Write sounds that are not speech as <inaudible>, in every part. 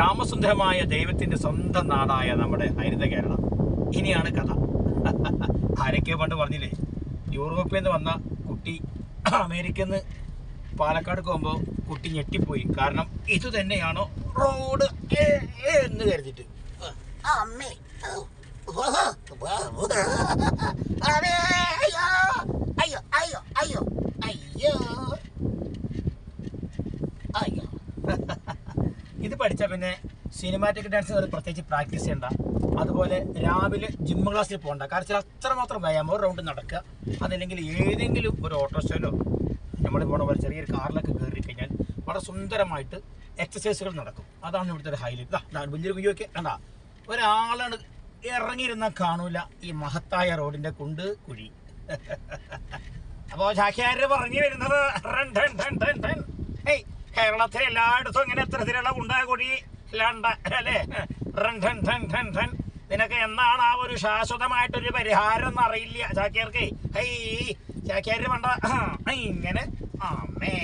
ശ്യാമസുന്ദരമായ ദൈവത്തിന്റെ സ്വന്തം നാടായ നമ്മുടെ ഹരിത കേരളം. ഇനിയാണ് കഥ. ആരൊക്കെ പണ്ട് പറഞ്ഞില്ലേ യൂറോപ്പിൽ നിന്ന് വന്ന കുട്ടി അമേരിക്കയിൽ നിന്ന് പാലക്കാട് പോകുമ്പോൾ കുട്ടി ഞെട്ടിപ്പോയി. കാരണം ഇത് തന്നെയാണോ റോഡ് എന്ന് കരുതിട്ട് അമ്മേ അയ്യോ അയ്യോ അയ്യോ അയ്യോ. അയ്യോ. ഇത് പഠിച്ചാൽ പിന്നെ സിനിമാറ്റിക് ഡാൻസ് പ്രത്യേകിച്ച് പ്രാക്ടീസ് ചെയ്യണ്ട. അതുപോലെ രാവിലെ ജിം ക്ലാസ്സിൽ പോകണ്ട കാരണം അത്ര അത്രമാത്രം വ്യായാമം ഒരു റൗണ്ട് നടക്കുക. അതല്ലെങ്കിൽ ഏതെങ്കിലും ഒരു ഓട്ടോസ്റ്റോയിലോ നമ്മൾ പോണ പോലെ ചെറിയൊരു കാറിലൊക്കെ കയറി കഴിഞ്ഞാൽ വളരെ സുന്ദരമായിട്ട് എക്സസൈസുകൾ നടക്കും. അതാണ് ഇവിടുത്തെ ഒരു ഹൈലൈറ്റ് വലിയൊരു കുയ്യൊക്കെ കണ്ട. ഒരാളാണ് ഇറങ്ങിയിരുന്നാൽ കാണൂല. ഈ മഹത്തായ റോഡിന്റെ കുണ്ട് കുഴി. <laughs> അപ്പോൾ ചാക്യാര് പറഞ്ഞു വരുന്നത് കേരളത്തിൽ എല്ലായിടത്തും ഇങ്ങനെ എത്തരത്തിലുള്ള ഉണ്ടായ ലണ്ട അല്ലേ? റൺ ടൺ ടൺ ടൺ. നിനക്ക് എന്താണ് ആ ഒരു ശാശ്വതമായിട്ടൊരു പരിഹാരം എന്ന് അറിയില്ല. ചാക്യാർക്ക് ഹൈ ചാക്യാര് വേണ്ട ഇങ്ങനെ. അമ്മേ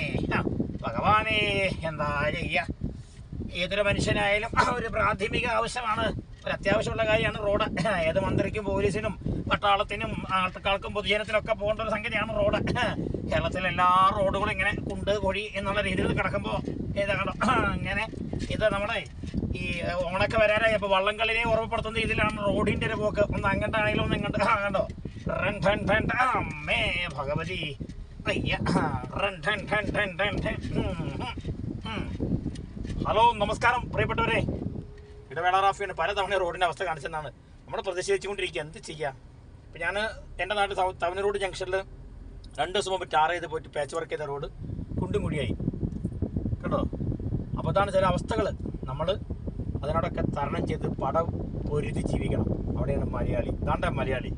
ഭഗവാനേ എന്താ ചെയ്യ? ഏതൊരു മനുഷ്യനായാലും ഒരു പ്രാഥമിക ആവശ്യമാണ്. ഒരു അത്യാവശ്യമുള്ള കാര്യമാണ്. റോഡ് ഏത് മന്ത്രിക്കും പോലീസിനും പട്ടാളത്തിനും ആൾക്കാർക്കും പൊതുജനത്തിനും ഒക്കെ പോകേണ്ട ഒരു സംഗതിയാണ് റോഡ്. കേരളത്തിലെ എല്ലാ റോഡുകളും ഇങ്ങനെ കുണ്ട് കൊഴി എന്നുള്ള രീതിയിൽ കിടക്കുമ്പോൾ ഏതാണോ ഇങ്ങനെ ഇത് നമ്മുടെ ഈ ഓണൊക്കെ വരാനായി അപ്പോൾ വള്ളംകളിനെ ഓർമ്മപ്പെടുത്തുന്ന രീതിയിലാണ് റോഡിന്റെ ഒരു പോക്ക്. ഒന്ന് അങ്ങോട്ടാണെങ്കിലും ഒന്ന് ഇങ്ങോട്ട്. ആ, കണ്ടോ? റൺ ടൺ ടൺ. അമ്മേ ഭഗവതി. ഹലോ നമസ്കാരം പ്രിയപ്പെട്ടവരെ. ഇടവേള റാഫിയാണ് പലതവണ റോഡിന്റെ അവസ്ഥ കാണിച്ചെന്നാണ്. നമ്മൾ പ്രതിഷേധിച്ചുകൊണ്ടിരിക്കുക എന്ത് ചെയ്യുക ഇപ്പം ഞാൻ എന്റെ നാട്ടിൽ തവന റോഡ് ജംഗ്ഷനിൽ രണ്ട് ദിവസം മുമ്പ് ടാർ ചെയ്ത് പോയിട്ട് പാച്ച് വർക്ക് ചെയ്ത റോഡ് കുണ്ടും കുഴിയായി. കേട്ടോ? അപ്പോൾ അതാണ് ചില അവസ്ഥകൾ നമ്മൾ അതിനോടൊക്കെ തരണം ചെയ്ത് പടം പൊരുതി ജീവിക്കണം. അവിടെയാണ് മലയാളി. താണ്ട മലയാളി.